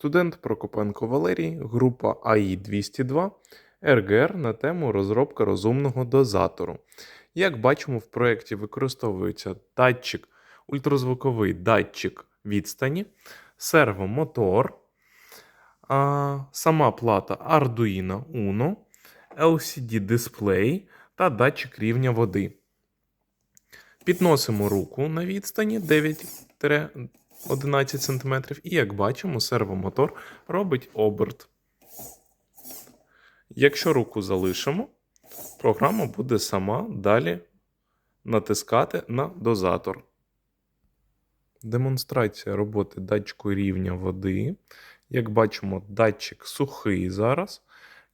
Студент Прокопенко Валерій, група АІ 202, РГР на тему розробка розумного дозатору. Як бачимо, в проєкті використовується датчик, ультразвуковий датчик відстані, сервомотор, сама плата Arduino Uno, LCD-дисплей та датчик рівня води. Підносимо руку на відстані 9-11 см, і як бачимо, сервомотор робить оберт. Якщо руку залишимо, програма буде сама далі натискати на дозатор. Демонстрація роботи датчику рівня води. Як бачимо, датчик сухий зараз,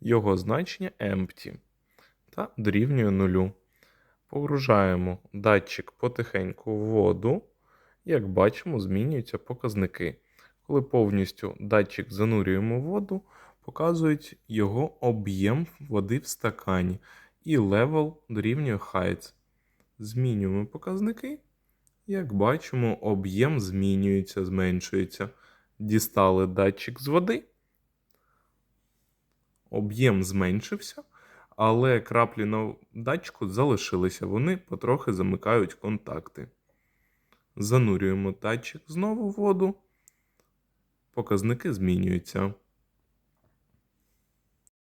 його значення empty та дорівнює нулю. Погружаємо датчик потихеньку в воду. Як бачимо, змінюються показники. Коли повністю датчик занурюємо в воду, показують його об'єм води в стакані і левел дорівнює height. Змінюємо показники. Як бачимо, об'єм змінюється, зменшується. Дістали датчик з води. Об'єм зменшився, але краплі на датчику залишилися. Вони потрохи замикають контакти. Занурюємо датчик знову в воду. Показники змінюються.